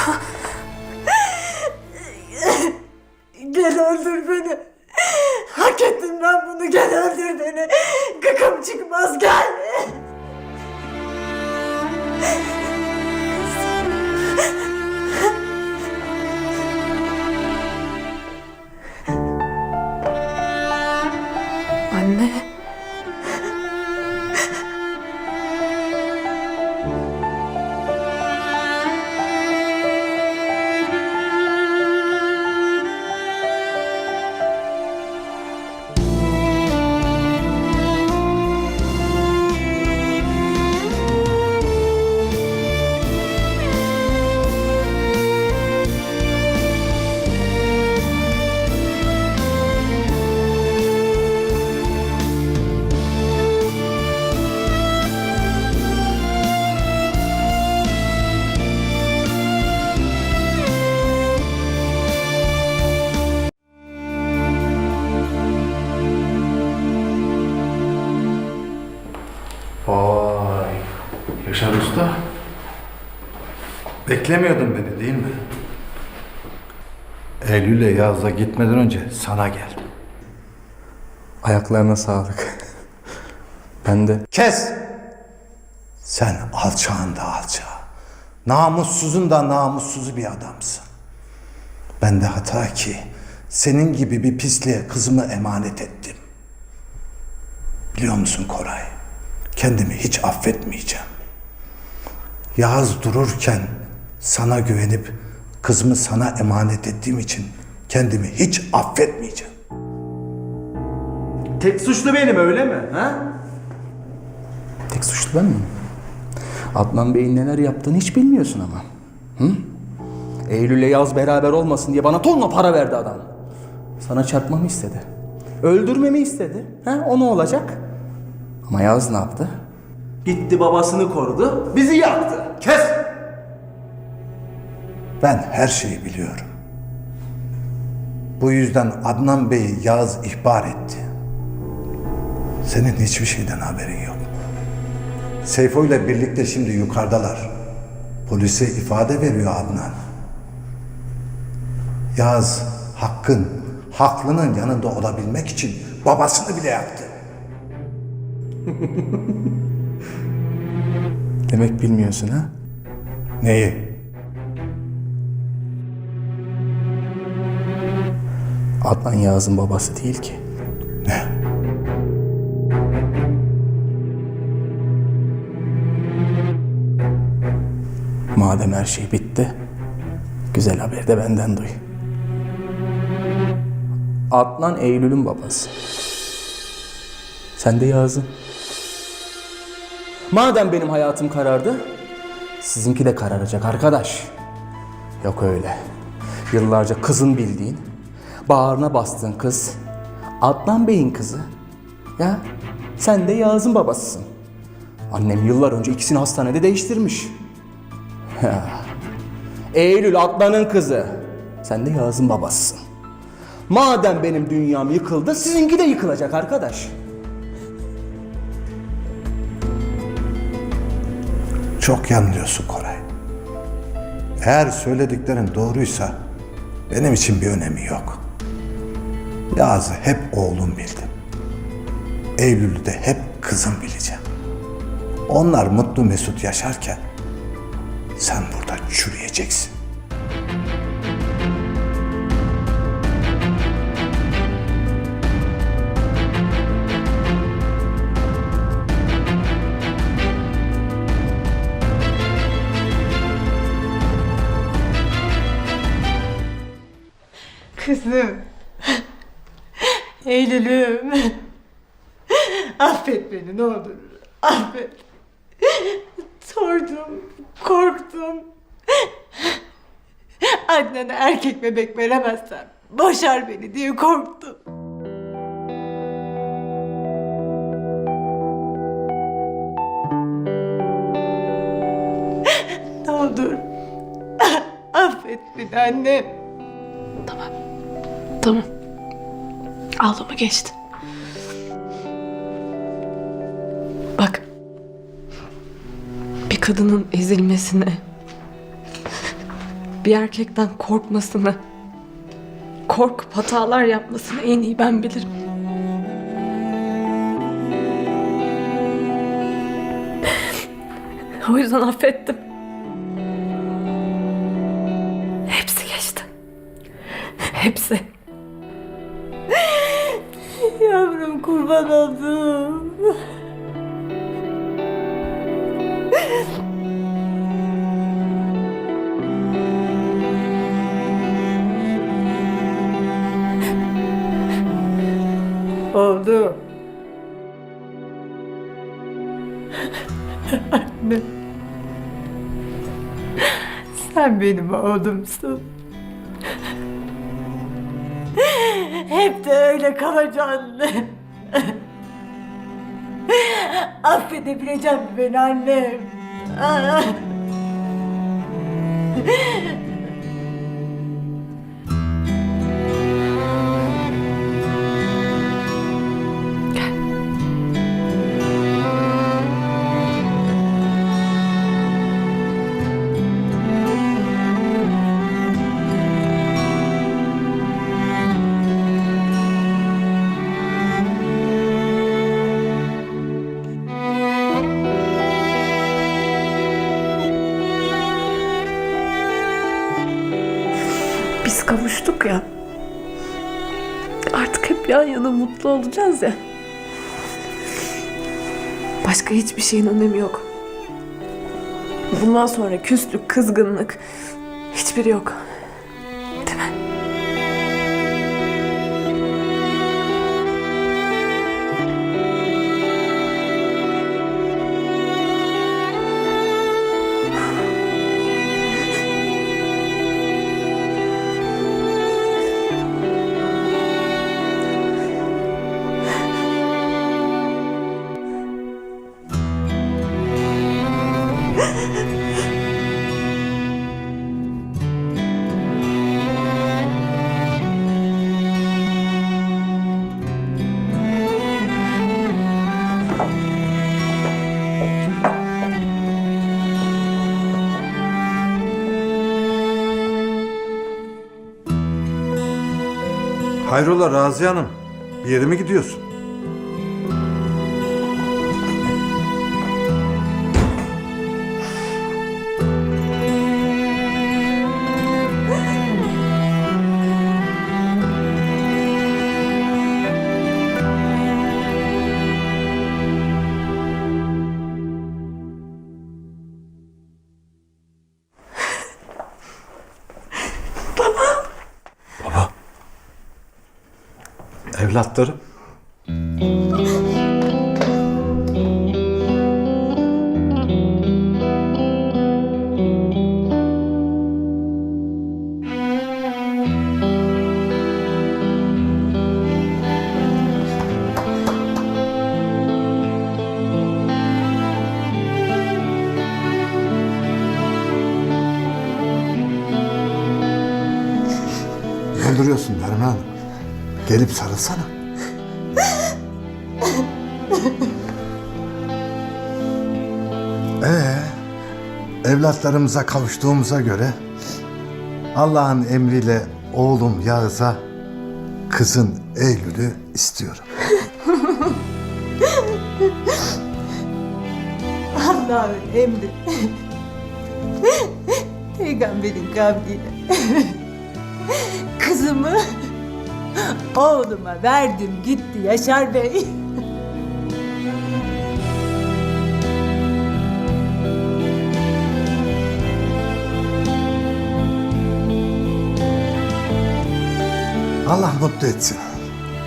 Gel öldür beni. Hak ettim ben bunu. Gel öldür beni. Gıkım çıkmaz gel. Anne. Beklemiyordun beni değil mi? Eylül'e yazda gitmeden önce sana geldim. Ayaklarına sağlık. Ben de Kes! Sen alçağın da alçağı. Namussuzun da namussuzu bir adamsın. Ben de hata ki senin gibi bir pisliğe kızımı emanet ettim. Biliyor musun Koray? Kendimi hiç affetmeyeceğim. Yağız dururken sana güvenip kızımı sana emanet ettiğim için kendimi hiç affetmeyeceğim. Tek suçlu benim öyle mi? Ha? tek suçlu ben miyim? Adnan Bey'in neler yaptığını hiç bilmiyorsun ama. Hı? Eylül'le Yaz beraber olmasın diye bana tonla para verdi adam. Sana çarpmamı istedi. Öldürmemi istedi. Ha? O ne olacak? Ama Yaz ne yaptı? Gitti babasını korudu, bizi yaktı. Kes! Ben her şeyi biliyorum. Bu yüzden Adnan Bey'i Yağız ihbar etti. Senin hiçbir şeyden haberin yok. Seyfo ile birlikte şimdi yukarıdalar. Polise ifade veriyor Adnan. Yağız hakkın, haklının yanında olabilmek için babasını bile yaktı. Demek bilmiyorsun ha? Neyi? Adnan Yağız'ın babası değil ki. Ne? Madem her şey bitti, güzel haber de benden duy. Adnan Eylül'ün babası. Sen de Yağız'ın. Madem benim hayatım karardı, sizinki de kararacak arkadaş. Yok öyle. Yıllarca kızın bildiğin, bağrına bastığın kız, Adnan Bey'in kızı. Ya sen de Yağız'ın babasısın. Annem yıllar önce ikisini hastanede değiştirmiş. Eylül Adnan'ın kızı. Sen de Yağız'ın babasısın. Madem benim dünyam yıkıldı, sizinki de yıkılacak arkadaş. Çok yanılıyorsun Koray. Eğer söylediklerin doğruysa benim için bir önemi yok. Yazı hep oğlum bildim. Eylül'ü de hep kızım bileceğim. Onlar mutlu mesut yaşarken sen burada çürüyeceksin. Kızım. Eylül'üm. Affet beni ne olur. Affet. Sordum, korktum. Adnan'a erkek bebek veremezsem boşar beni diye korktum. Ne olur. Affet beni annem. Tamam. Ağlama geçti. Bak. Bir kadının ezilmesine bir erkekten korkmasını, korkup hatalar yapmasını en iyi ben bilirim. O yüzden affettim. Hepsi geçti. Hepsi. Yavrum kurban oldum. Oldu. Anne. Sen benim oğlumsun. Hep de öyle kalacaksın. Affedebilecek mi beni annem? Yan yana mutlu olacağız ya. Başka hiçbir şeyin önemi yok. Bundan sonra küslük, kızgınlık hiçbiri yok. Hayrola Raziye Hanım? Bir yere mi gidiyorsun? Evlatlarım. Ne duruyorsun Derman? Gelip sarılsana. Ee, evlatlarımıza kavuştuğumuza göre Allah'ın emriyle oğlum Yağız'a kızın Eylül'ü istiyorum. Allah'ın emri. Peygamberin kavliyle. Kızımı oğluma verdim gitti Yaşar Bey. Allah mutlu etsin.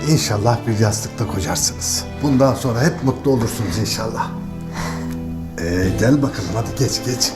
İnşallah bir yastıkta kocarsınız. Bundan sonra hep mutlu olursunuz inşallah. Ee, gel bakalım hadi geç geç.